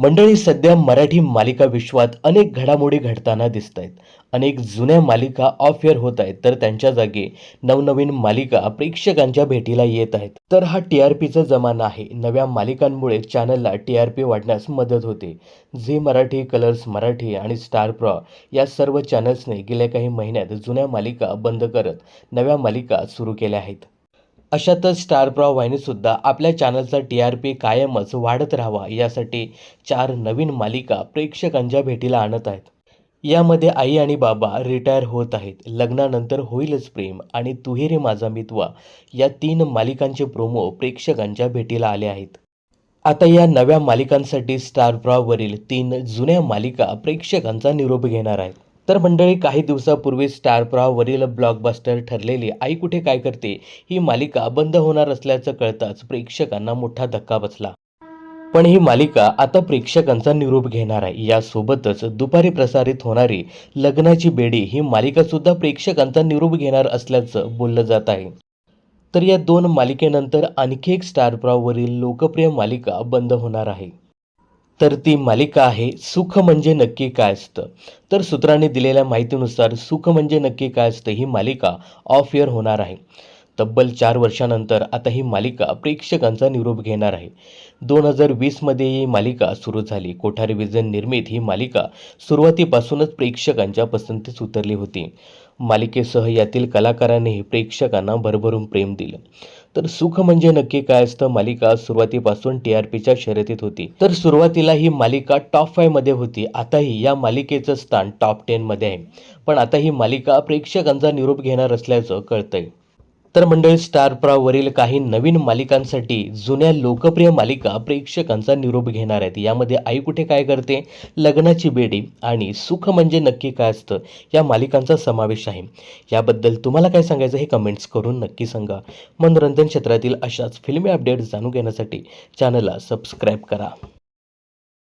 मंडळी सध्या मराठी मालिका विश्वात अनेक घडामोडी घडताना दिसत आहेत अनेक जुन्या मालिका ऑफ एअर होत आहेत तर त्यांच्या जागी नवनवीन मालिका प्रेक्षकांच्या भेटीला येत आहेत. तर हा टी आर पीचा जमाना आहे. नव्या मालिकांमुळे चॅनलला टी आर पी वाढण्यास मदत होते. झी मराठी कलर्स मराठी आणि स्टार प्रॉ या सर्व चॅनल्सने गेल्या काही महिन्यात जुन्या मालिका बंद करत नव्या मालिका सुरू केल्या आहेत. अशातच स्टार प्रॉ वाहिनीसुद्धा आपल्या चॅनलचा टी आर पी कायमच वाढत राहावा यासाठी चार नवीन मालिका प्रेक्षकांच्या भेटीला आणत आहेत. यामध्ये आई आणि बाबा रिटायर होत आहेत. लग्नानंतर होईलच प्रेम आणि तुहेरे माझा मितवा. या तीन मालिकांचे प्रोमो प्रेक्षकांच्या भेटीला आले आहेत. आता या नव्या मालिकांसाठी स्टार प्रॉवरील तीन जुन्या मालिका प्रेक्षकांचा निरोप घेणार आहेत. तर मंडळी काही दिवसापूर्वी स्टारप्रॉवरील ब्लॉकबस्टर ठरलेली आई कुठे काय करते ही मालिका बंद होणार असल्याचं कळताच प्रेक्षकांना मोठा धक्का बसला. पण ही मालिका आता प्रेक्षकांचा निरोप घेणार आहे. यासोबतच दुपारी प्रसारित होणारी लग्नाची बेडी ही मालिका सुद्धा प्रेक्षकांचा निरोप घेणार असल्याचं बोललं जात आहे. तर या दोन मालिकेनंतर आणखी एक स्टारप्रॉवरील लोकप्रिय मालिका बंद होणार आहे. तर ती मालिका आहे सुख म्हणजे नक्की काय असतं? तर सूत्रांनी दिलेल्या माहितीनुसार सुख म्हणजे नक्की काय असतं ही मालिका ऑफ इयर होणार आहे. तब्बल चार वर्षानंतर आता ही मालिका प्रेक्षकांचा निरोप घेणार आहे. दोन हजार वीसमध्ये ही मालिका सुरू झाली. कोठारी विजन निर्मित ही मालिका सुरुवातीपासूनच प्रेक्षकांच्या पसंतीस उतरली होती. मालिकेसह यातील कलाकारांनीही प्रेक्षकांना भरभरून प्रेम दिलं. तर सुख म्हणजे नक्की काय असतं? मालिका सुरुवातीपासून टी आर पीच्या शर्यतीत होती. तर सुरुवातीला ही मालिका टॉप फायमध्ये होती. आताही या मालिकेचं स्थान टॉप टेन मध्ये आहे. पण आता ही मालिका प्रेक्षकांचा निरोप घेणार असल्याचं कळतंय. तर मंडळी स्टार प्रॉवरील काही नवीन मालिकांसाठी जुन्या लोकप्रिय मालिका प्रेक्षकांचा निरोप घेणार आहेत. यामध्ये आई कुठे काय करते लग्नाची बेडी आणि सुख म्हणजे नक्की काय असतं या मालिकांचा समावेश आहे. याबद्दल तुम्हाला काय सांगायचं हे कमेंट्स करून नक्की सांगा. मनोरंजन क्षेत्रातील अशाच फिल्मी अपडेट्स जाणून घेण्यासाठी चॅनलला सबस्क्राईब करा.